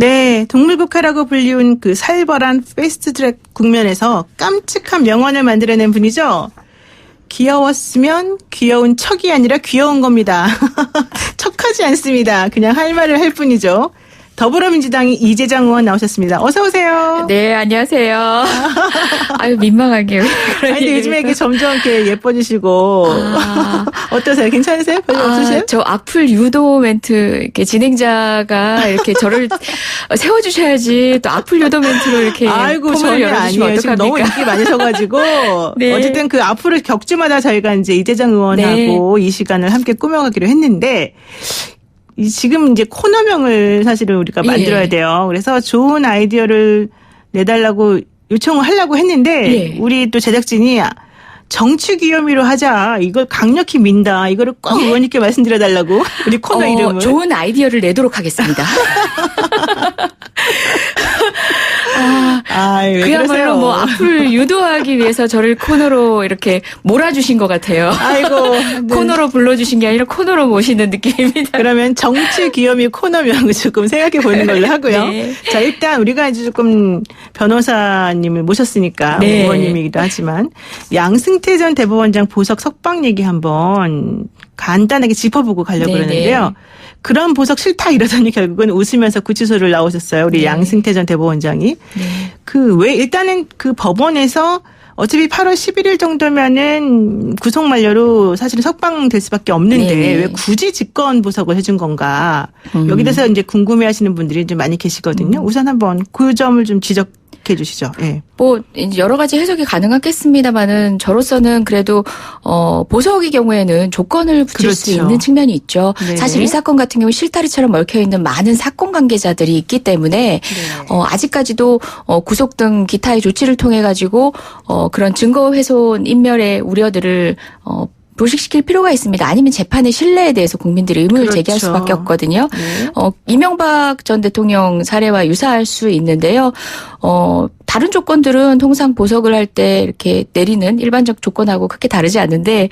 네, 동물국화라고 불리운 그 살벌한 패스트 트랙 국면에서 깜찍한 명언을 만들어낸 분이죠. 귀여웠으면 귀여운 척이 아니라 귀여운 겁니다. 척하지 않습니다. 그냥 할 말을 할 뿐이죠. 더불어민주당이 이재정 의원 나오셨습니다. 어서 오세요. 네, 안녕하세요. 아유, 민망하게. 아니, 근데 요즘에 이렇게 점점 이렇게 예뻐지시고. 아. 어떠세요? 괜찮으세요? 별로 아, 없으세요? 저 악플 유도 멘트, 이렇게 진행자가 이렇게 저를 세워주셔야지 또 악플 유도 멘트로 이렇게. 아이고, 열어주시면 아니에요. 지금 너무? 인기 많으셔가지고. 네. 어쨌든 그 앞으로 격주마다 저희가 이제 이재정 의원하고 이 시간을 함께 꾸며가기로 했는데, 이 지금 이제 코너명을 사실은 우리가 예. 만들어야 돼요. 그래서 좋은 아이디어를 내달라고 요청을 하려고 했는데, 예. 우리 또 제작진이 정치 귀요미로 하자. 이걸 강력히 민다. 이거를 꼭 의원님께 말씀드려 달라고. 우리 코너 어, 이름을. 좋은 아이디어를 내도록 하겠습니다. 아, 아이, 악플 유도하기 위해서 저를 코너로 이렇게 몰아주신 것 같아요. 아이고. 네. 코너로 불러주신 게 아니라 코너로 모시는 느낌입니다. 그러면 정치 귀요미 코너명을 조금 생각해 보는 걸로 하고요. 네. 자, 일단 우리가 이제 조금 변호사님을 모셨으니까 네. 의원님이기도 하지만 양승태 전 대법원장 보석 석방 얘기 한번 간단하게 짚어보고 가려고 네, 그러는데요. 네. 그런 보석 싫다 이러더니 결국은 웃으면서 구치소를 나오셨어요. 우리 네. 양승태 전 대법원장이. 네. 그왜 일단은 그 법원에서 어차피 8월 11일 정도면은 구속 만료로 사실은 석방될 수밖에 없는데 네네. 왜 굳이 직권 보석을 해준 건가 음. 여기 대해서 이제 궁금해하시는 분들이 좀 많이 계시거든요. 우선 한번 그 점을 좀 지적 해 주시죠. 예. 뭐 여러 가지 해석이 가능하겠습니다만은 저로서는 그래도 어 보석의 경우에는 조건을 붙일 수 그렇죠. 있는 측면이 있죠. 네네. 사실 이 사건 같은 경우 실타리처럼 얽혀 있는 많은 사건 관계자들이 있기 때문에 어 아직까지도 어 구속 등 기타의 조치를 통해 가지고 어 그런 증거 훼손 인멸의 우려들을 어 불식시킬 필요가 있습니다. 아니면 재판의 신뢰에 대해서 국민들이 의문을 그렇죠. 제기할 수밖에 없거든요. 네. 어, 이명박 전 대통령 사례와 유사할 수 있는데요. 어, 다른 조건들은 통상 보석을 할 때 이렇게 내리는 일반적 조건하고 크게 다르지 않는데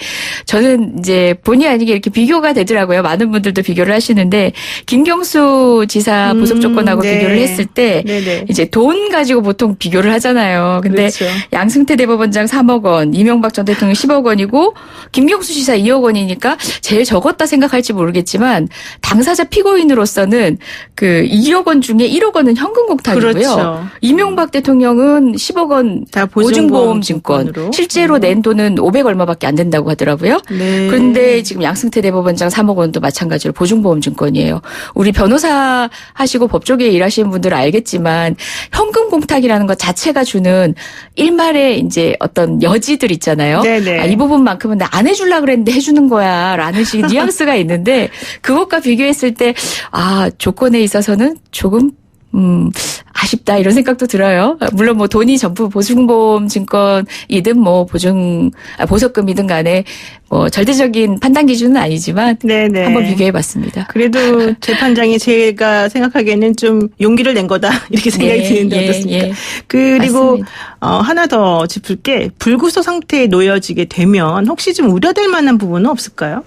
저는 이제 본의 아니게 이렇게 비교가 되더라고요. 많은 분들도 비교를 하시는데 김경수 지사 음, 보석 조건하고 네. 비교를 했을 때 네네. 이제 돈 가지고 보통 비교를 하잖아요. 근데 그렇죠. 양승태 대법원장 3억 원, 이명박 전 대통령 10억 원이고 김경수 지사 2억 원이니까 제일 적었다 생각할지 모르겠지만 당사자 피고인으로서는 그 2억 원 중에 1억 원은 현금 공탁이고요. 그렇죠. 이명박 대통령 은 10억 원 다 보증보험 증권. 실제로 음. 낸 돈은 500 얼마밖에 안 된다고 하더라고요. 네. 그런데 지금 양승태 대법원장 3억 원도 마찬가지로 보증보험 증권이에요. 우리 변호사 하시고 법조계에 일하시는 분들은 알겠지만 현금 공탁이라는 것 자체가 주는 일말의 이제 어떤 여지들 있잖아요. 네네. 아, 이 부분만큼은 나 안 해주려 그랬는데 해주는 거야라는 식의 뉘앙스가 있는데 그것과 비교했을 때 아 조건에 있어서는 조금 음, 아쉽다 이런 생각도 들어요. 물론 뭐 돈이 전부 보증보험 증권이든 뭐 보증 아, 보석금이든 간에 뭐 절대적인 판단 기준은 아니지만 네네. 한번 비교해 봤습니다. 그래도 재판장이 제가 생각하기에는 좀 용기를 낸 거다 이렇게 생각이 예, 드는데 예, 어떻습니까? 예. 그리고. 어, 하나 더 짚을 게 불구속 상태에 놓여지게 되면 혹시 좀 우려될 만한 부분은 없을까요?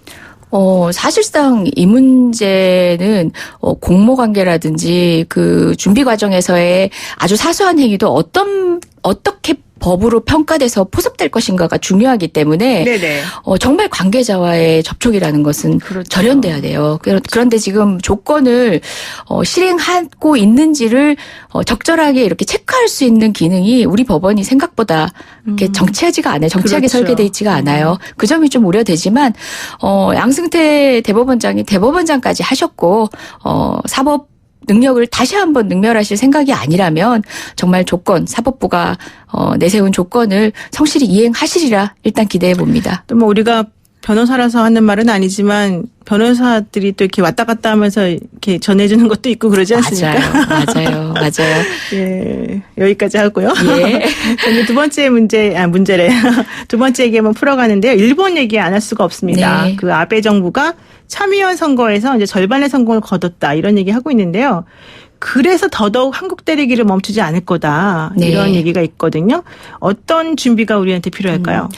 어, 사실상 이 문제는 어, 공모 관계라든지 그 준비 과정에서의 아주 사소한 행위도 어떤 어떻게 법으로 평가돼서 포섭될 것인가가 중요하기 때문에. 어, 정말 관계자와의 접촉이라는 것은 그렇죠. 절연돼야 돼요. 그런데 지금 조건을 어, 실행하고 있는지를 어, 적절하게 이렇게 체크할 수 있는 기능이 우리 법원이 생각보다 이렇게 정치하지가 않아요. 정치하게 음. 그렇죠. 설계돼 있지가 않아요. 그 점이 좀 우려되지만 어, 양승태 대법원장이 대법원장까지 하셨고 어, 사법 능력을 다시 한번 능멸하실 생각이 아니라면 정말 조건 사법부가 어, 내세운 조건을 성실히 이행하시리라 일단 기대해 봅니다. 또 뭐 우리가 변호사라서 하는 말은 아니지만 변호사들이 또 이렇게 왔다 갔다 하면서 이렇게 전해주는 것도 있고 그러지 않습니까? 맞아요, 맞아요, 맞아요. 예, 여기까지 하고요. 예. 저는 두 번째 문제, 아, 문제래. 두 번째 얘기 한번 풀어가는데요. 일본 얘기 안 할 수가 없습니다. 네. 그 아베 정부가 참의원 선거에서 이제 절반의 성공을 거뒀다. 이런 얘기 하고 있는데요. 그래서 더더욱 한국 때리기를 멈추지 않을 거다. 네. 이런 얘기가 있거든요. 어떤 준비가 우리한테 필요할까요?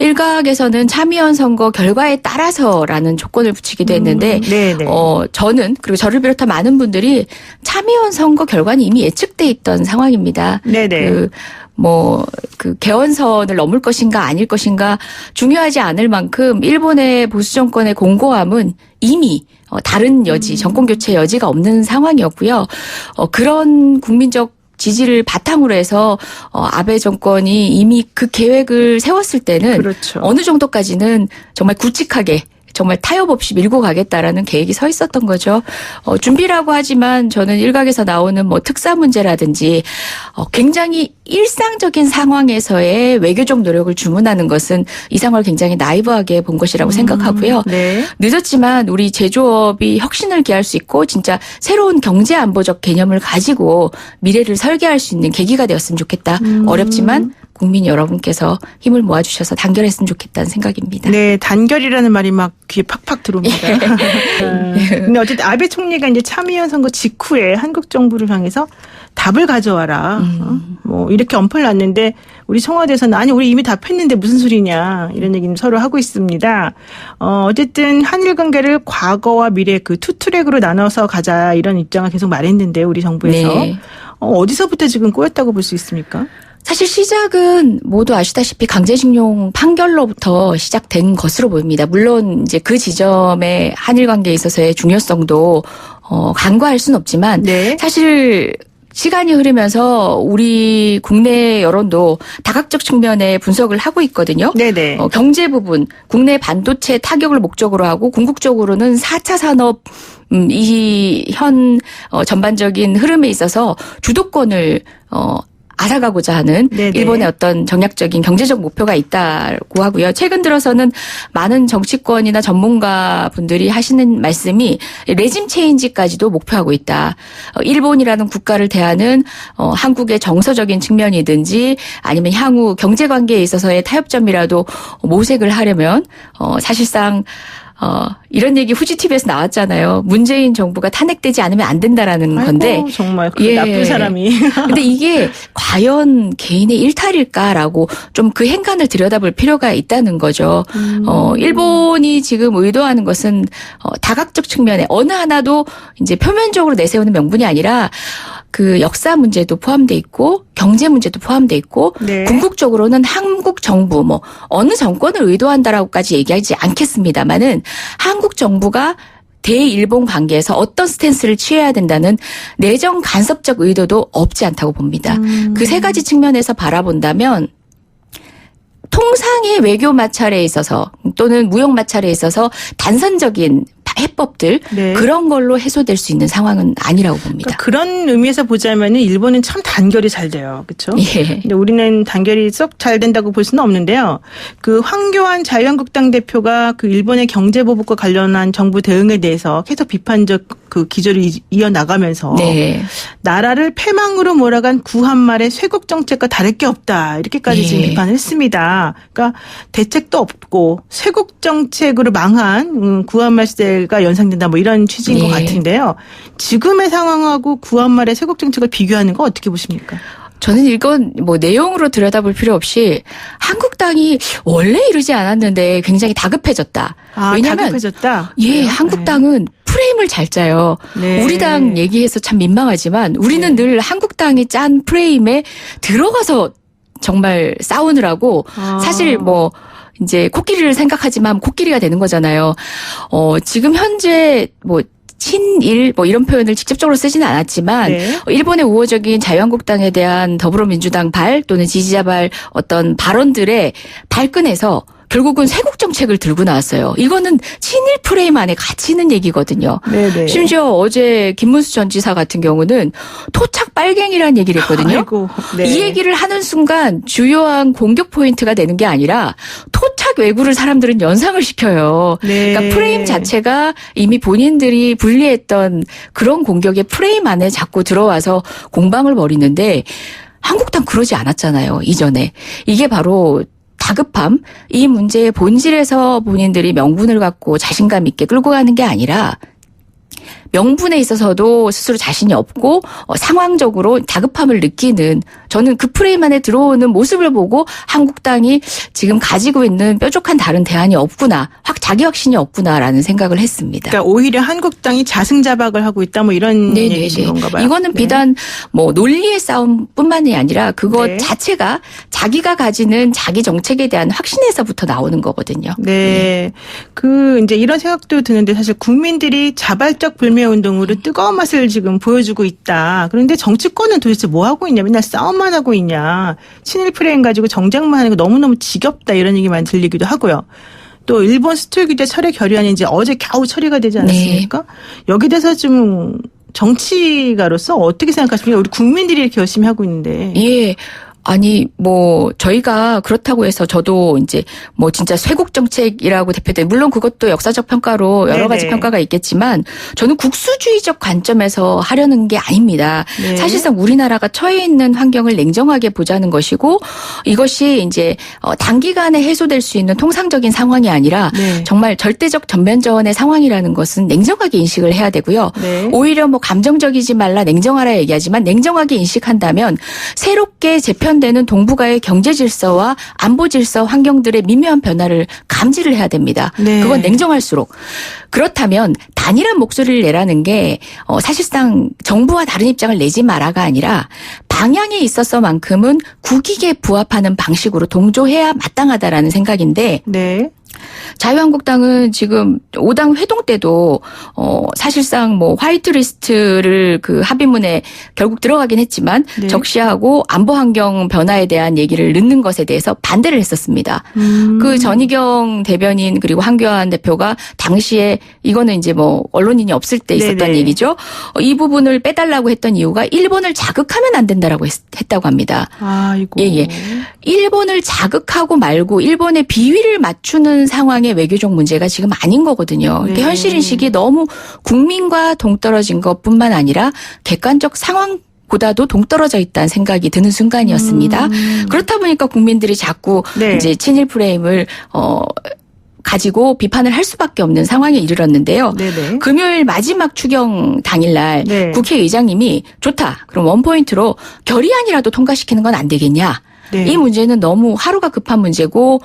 일각에서는 참의원 선거 결과에 따라서라는 조건을 붙이기도 했는데 네, 네. 어, 저는 그리고 저를 비롯한 많은 분들이 참의원 선거 결과는 이미 예측돼 있던 상황입니다. 네, 네. 그, 뭐, 그, 개헌선을 넘을 것인가 아닐 것인가 중요하지 않을 만큼 일본의 보수 정권의 공고함은 이미 어, 다른 여지, 정권 교체 여지가 없는 상황이었고요. 어, 그런 국민적 지지를 바탕으로 해서 어, 아베 정권이 이미 그 계획을 세웠을 때는 그렇죠. 어느 정도까지는 정말 굵직하게 정말 타협 없이 밀고 가겠다라는 계획이 서 있었던 거죠. 어, 준비라고 하지만 저는 일각에서 나오는 뭐 특사 문제라든지 어, 굉장히 일상적인 상황에서의 외교적 노력을 주문하는 것은 이 상황을 굉장히 나이브하게 본 것이라고 생각하고요. 네. 늦었지만 우리 제조업이 혁신을 기할 수 있고 진짜 새로운 경제 안보적 개념을 가지고 미래를 설계할 수 있는 계기가 되었으면 좋겠다. 음. 어렵지만 국민 여러분께서 힘을 모아주셔서 단결했으면 좋겠다는 생각입니다. 네, 단결이라는 말이 막 귀에 팍팍 들어옵니다. 음, 근데 어쨌든 아베 총리가 이제 참의원 선거 직후에 한국 정부를 향해서 답을 가져와라. 어? 뭐 이렇게 엄포를 놨는데 우리 청와대에서는 아니 우리 이미 답했는데 무슨 소리냐 이런 얘기는 서로 하고 있습니다. 어, 어쨌든 한일 관계를 과거와 미래 그 투 트랙으로 나눠서 가자 이런 입장을 계속 말했는데 우리 정부에서 네. 어, 어디서부터 지금 꼬였다고 볼 수 있습니까? 사실 시작은 모두 아시다시피 강제징용 판결로부터 시작된 것으로 보입니다. 물론 이제 그 지점의 한일 관계에 있어서의 중요성도 어, 간과할 수는 없지만 네. 사실 시간이 흐르면서 우리 국내 여론도 다각적 측면의 분석을 하고 있거든요. 네네. 어, 경제 부분, 국내 반도체 타격을 목적으로 하고 궁극적으로는 4차 산업 음, 이현 어, 전반적인 흐름에 있어서 주도권을 어 앗아가고자 하는 네네. 일본의 어떤 정략적인 경제적 목표가 있다고 하고요. 최근 들어서는 많은 정치권이나 전문가 분들이 하시는 말씀이 레짐 체인지까지도 목표하고 있다. 어, 일본이라는 국가를 대하는 어, 한국의 정서적인 측면이든지 아니면 향후 경제 관계에 있어서의 타협점이라도 모색을 하려면 어, 사실상 어, 이런 얘기 후지 TV에서 나왔잖아요. 문재인 정부가 탄핵되지 않으면 안 된다라는 건데 아이고, 정말 그 예. 나쁜 사람이. 근데 이게 과연 개인의 일탈일까라고 좀 그 행간을 들여다볼 필요가 있다는 거죠. 음. 어, 일본이 지금 의도하는 것은 어, 다각적 측면에 어느 하나도 이제 표면적으로 내세우는 명분이 아니라 그 역사 문제도 포함돼 있고 경제 문제도 포함돼 있고 네. 궁극적으로는 한국 정부 뭐 어느 정권을 의도한다라고까지 얘기하지 않겠습니다만은 한국 정부가 대일본 관계에서 어떤 스탠스를 취해야 된다는 내정 간섭적 의도도 없지 않다고 봅니다. 음. 그세 가지 측면에서 바라본다면 통상의 외교 마찰에 있어서 또는 무역 마찰에 있어서 단선적인 해법들 네. 그런 걸로 해소될 수 있는 상황은 아니라고 봅니다. 그러니까 그런 의미에서 보자면은 일본은 참 단결이 잘 돼요. 그렇죠? 예. 근데 우리는 단결이 쏙잘 된다고 볼 수는 없는데요. 그 황교안 자유한국당 대표가 그 일본의 경제 보복과 관련한 정부 대응에 대해서 계속 비판적 그 기조를 이- 이어나가면서 네. 나라를 패망으로 몰아간 구한말의 쇄국 정책과 다를 게 없다 이렇게까지 예. 지금 비판을 했습니다. 그러니까 대책도 없고 쇄국 정책으로 망한 음, 구한말 시대 가 연상된다 뭐 이런 취지인 것 예. 같은데요. 지금의 상황하고 구한말의 쇄국 정책을 비교하는 거 어떻게 보십니까? 저는 이건 뭐 내용으로 들여다볼 필요 없이 한국당이 원래 이러지 않았는데 굉장히 다급해졌다. 아, 왜냐면 다급해졌다. 예, 그래요? 한국당은 프레임을 잘 짜요. 네. 우리 당 얘기해서 참 민망하지만 우리는 네. 늘 한국당이 짠 프레임에 들어가서 정말 싸우느라고 아. 사실 뭐 이제 코끼리를 생각하지만 코끼리가 되는 거잖아요. 어, 지금 현재 뭐 친일 뭐 이런 표현을 직접적으로 쓰지는 않았지만 네. 어, 일본의 우호적인 자유한국당에 대한 더불어민주당 발 또는 지지자 발 어떤 발언들의 발끈해서 결국은 쇄국 정책을 들고 나왔어요. 이거는 친일 프레임 안에 갇히는 얘기거든요. 네네. 심지어 어제 김문수 전 지사 같은 경우는 토착 빨갱이라는 얘기를 했거든요. 아이고, 네. 이 얘기를 하는 순간 주요한 공격 포인트가 되는 게 아니라 토착 외구를 사람들은 연상을 시켜요. 네. 그러니까 프레임 자체가 이미 본인들이 분리했던 그런 공격의 프레임 안에 자꾸 들어와서 공방을 벌이는데 한국당 그러지 않았잖아요. 이전에. 이게 바로 다급함, 이 문제의 본질에서 본인들이 명분을 갖고 자신감 있게 끌고 가는 게 아니라 명분에 있어서도 스스로 자신이 없고 어, 상황적으로 다급함을 느끼는 저는 그 프레임 안에 들어오는 모습을 보고 한국당이 지금 가지고 있는 뾰족한 다른 대안이 없구나, 확 자기 확신이 없구나라는 생각을 했습니다. 그러니까 오히려 한국당이 자승자박을 하고 있다 뭐 이런 얘기신 건가 봐요. 이거는 네. 비단 뭐 논리의 싸움뿐만이 아니라 그거 네. 자체가 자기가 가지는 자기 정책에 대한 확신에서부터 나오는 거거든요. 네. 그 이제 이런 생각도 드는데 사실 국민들이 자발적 불매 운동으로 뜨거운 맛을 지금 보여주고 있다. 그런데 정치권은 도대체 뭐 하고 있냐? 맨날 싸움만 하고 있냐? 친일 프레임 가지고 정쟁만 하는 거 너무너무 지겹다 이런 얘기만 들리기도 하고요. 또 일본 수출 규제 철회 결의안이 이제 어제 겨우 처리가 되지 않았습니까? 여기 대해서 좀 정치가로서 어떻게 생각하십니까? 우리 국민들이 이렇게 열심히 하고 있는데. 예. 아니 뭐 저희가 그렇다고 해서 저도 이제 뭐 진짜 쇄국 정책이라고 대표된 물론 그것도 역사적 평가로 여러 가지 네네. 평가가 있겠지만 저는 국수주의적 관점에서 하려는 게 아닙니다. 네. 사실상 우리나라가 처해 있는 환경을 냉정하게 보자는 것이고 이것이 이제 어, 단기간에 해소될 수 있는 통상적인 상황이 아니라 네. 정말 절대적 전면전의 상황이라는 것은 냉정하게 인식을 해야 되고요. 네. 오히려 뭐 감정적이지 말라 냉정하라 얘기하지만 냉정하게 인식한다면 새롭게 재편 되는 동북아의 경제 질서와 안보 질서 환경들의 미묘한 변화를 감지를 해야 됩니다. 네. 그건 냉정할수록 그렇다면 단일한 목소리를 내라는 게 어, 사실상 정부와 다른 입장을 내지 마라가 아니라 방향에 있어서만큼은 국익에 부합하는 방식으로 동조해야 마땅하다라는 생각인데 네. 자유한국당은 지금 5당 회동 때도 어 사실상 뭐 화이트리스트를 그 합의문에 결국 들어가긴 했지만 네. 적시하고 안보 환경 변화에 대한 얘기를 넣는 것에 대해서 반대를 했었습니다. 음. 그 전희경 대변인 그리고 한교안 대표가 당시에 이거는 이제 뭐 언론인이 없을 때 있었던 네네. 얘기죠. 어, 이 부분을 빼달라고 했던 이유가 일본을 자극하면 안 된다라고 했, 다고 합니다. 아이고. 예, 예. 일본을 자극하고 말고 일본의 비위를 맞추는 상황의 외교적 문제가 지금 아닌 거거든요. 그러니까 네. 현실 인식이 너무 국민과 동떨어진 것뿐만 아니라 객관적 상황 보다도 동떨어져 있다는 생각이 드는 순간이었습니다. 음. 그렇다 보니까 국민들이 자꾸 네. 이제 친일 프레임을 어 가지고 비판을 할 수밖에 없는 상황에 이르렀는데요. 네네. 금요일 마지막 추경 당일날 네. 국회의장님이 좋다. 그럼 원포인트로 결의안이라도 통과시키는 건 안 되겠냐. 네. 이 문제는 너무 하루가 급한 문제고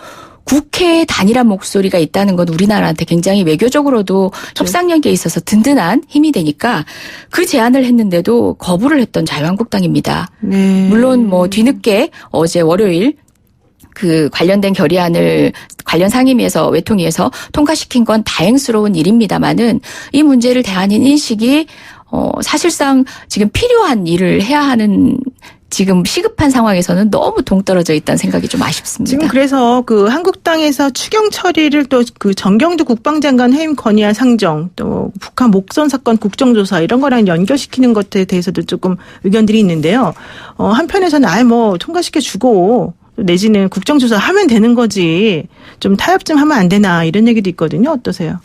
국회에 단일한 목소리가 있다는 건 우리나라한테 굉장히 외교적으로도 협상력에 있어서 든든한 힘이 되니까 그 제안을 했는데도 거부를 했던 자유한국당입니다. 네. 물론 뭐 뒤늦게 어제 월요일 그 관련된 결의안을 관련 상임위에서 외통위에서 통과시킨 건 다행스러운 일입니다만은 이 문제를 대하는 인식이 어 사실상 지금 필요한 일을 해야 하는 지금 시급한 상황에서는 너무 동떨어져 있다는 생각이 좀 아쉽습니다. 지금 그래서 그 한국당에서 추경 처리를 또 그 정경두 국방장관 해임 건의안 상정 또 북한 목선 사건 국정조사 이런 거랑 연결시키는 것에 대해서도 조금 의견들이 있는데요. 어, 한편에서는 아예 뭐 통과시켜 주고 내지는 국정조사 하면 되는 거지 좀 타협 좀 하면 안 되나 이런 얘기도 있거든요. 어떠세요?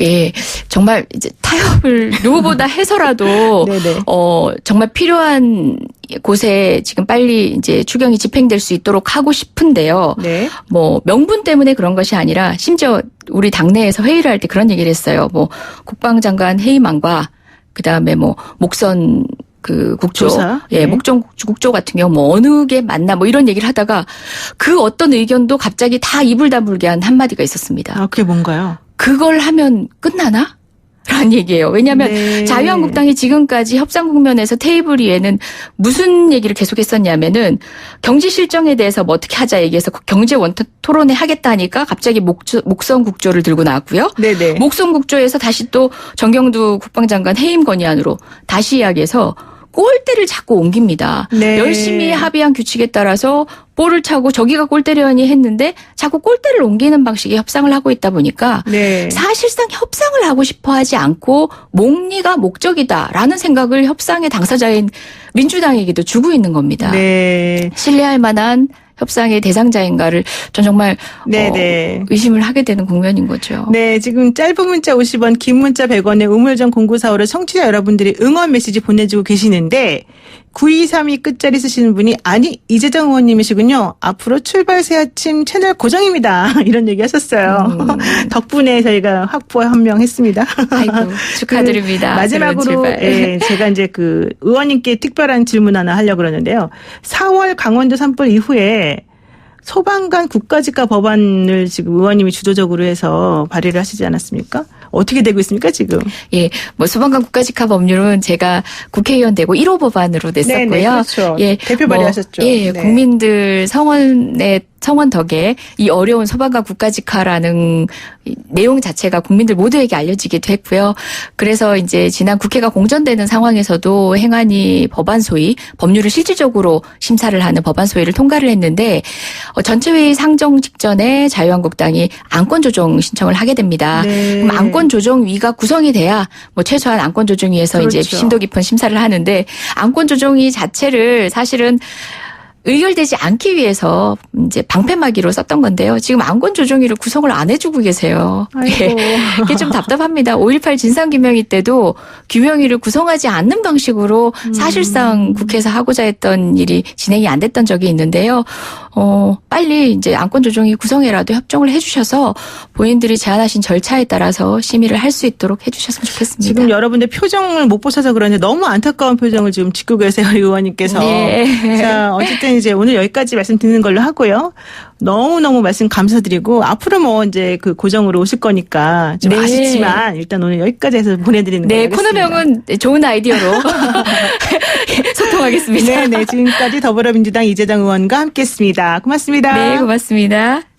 예, 정말 이제 타협을 누구보다 해서라도. 어 정말 필요한 곳에 지금 빨리 이제 추경이 집행될 수 있도록 하고 싶은데요. 네. 뭐 명분 때문에 그런 것이 아니라 심지어 우리 당내에서 회의를 할 때 그런 얘기를 했어요. 뭐 국방장관 회의만과 그다음에 뭐 목선 그 국조, 조사? 예, 네. 목전 국조 같은 경우 뭐 어느 게 맞나 뭐 이런 얘기를 하다가 그 어떤 의견도 갑자기 다 이불 다물게 한 한마디가 있었습니다. 아, 그게 뭔가요? 그걸 하면 끝나나? 라는 얘기예요. 왜냐하면 네. 자유한국당이 지금까지 협상 국면에서 테이블 위에는 무슨 얘기를 계속했었냐면은 경제 실정에 대해서 뭐 어떻게 하자 얘기해서 경제 원톱 토론회 하겠다 하니까 갑자기 목, 목성 국조를 들고 나왔고요. 네네. 목성 국조에서 다시 또 정경두 국방장관 해임 건의안으로 다시 이야기해서 꼴대를 자꾸 옮깁니다. 네. 열심히 합의한 규칙에 따라서 볼을 차고 저기가 꼴대려니 했는데 자꾸 꼴대를 옮기는 방식의 협상을 하고 있다 보니까 네. 사실상 협상을 하고 싶어 하지 않고 목리가 목적이다라는 생각을 협상의 당사자인 민주당에게도 주고 있는 겁니다. 네. 신뢰할 만한 협상의 대상자인가를 전 정말 네네. 어, 의심을 하게 되는 국면인 거죠. 네, 지금 짧은 문자 50원, 긴 문자 100원의 우물정 공구사오로 청취자 여러분들이 응원 메시지 보내주고 계시는데 9232 끝자리 쓰시는 분이 아니 이재정 의원님이시군요. 앞으로 출발 새 아침 채널 고정입니다. 이런 얘기 하셨어요. 음. 덕분에 저희가 확보 한명 했습니다. 아이고 축하드립니다. 그 마지막으로. 예, 제가 이제 그 의원님께 특별한 질문 하나 하려고 그러는데요. 4월 강원도 산불 이후에 소방관 국가직화 법안을 지금 의원님이 주도적으로 해서 발의를 하시지 않았습니까? 어떻게 되고 있습니까, 지금? 예, 뭐 소방관 국가직화 법률은 제가 국회의원 되고 1호 법안으로 냈었고요. 네네, 그렇죠. 예, 대표 뭐, 발의하셨죠. 예, 네. 국민들 성원의 성원 덕에 이 어려운 소방관 국가직화라는 이 내용 자체가 국민들 모두에게 알려지기도 했고요. 그래서 이제 지난 국회가 공전되는 상황에서도 행안위 법안 소위 법률을 실질적으로 심사를 하는 법안 소위를 통과를 했는데 어, 전체 회의 상정 직전에 자유한국당이 안건 조정 신청을 하게 됩니다. 네. 그럼 안건 조정위가 구성이 돼야 뭐 최소한 안건 조정위에서 이제 그렇죠. 심도 깊은 심사를 하는데 안건 조정위 자체를 사실은 의결되지 않기 위해서 이제 방패막이로 썼던 건데요. 지금 안건 조정위를 구성을 안 해주고 계세요. 예. 이게 좀 답답합니다. 5.18 진상규명위 때도 규명위를 구성하지 않는 방식으로 음. 사실상 국회에서 하고자 했던 일이 진행이 안 됐던 적이 있는데요. 어, 빨리 이제 안건 조정위 구성에라도 협정을 해주셔서 본인들이 제안하신 절차에 따라서 심의를 할 수 있도록 해주셨으면 좋겠습니다. 지금 여러분들 표정을 못 보셔서 그런데 너무 안타까운 표정을 지금 짓고 계세요, 의원님께서. 네. 자, 어쨌든 이제 오늘 여기까지 말씀 드리는 걸로 하고요. 너무너무 말씀 감사드리고 앞으로 뭐 이제 그 고정으로 오실 거니까 좀 네. 아쉽지만 일단 오늘 여기까지 해서 보내드리는 네, 걸로 하겠습니다. 코너명은 좋은 아이디어로 하겠습니다. 네, 네. 지금까지 더불어민주당 이재정 의원과 함께 했습니다. 고맙습니다. 네, 고맙습니다.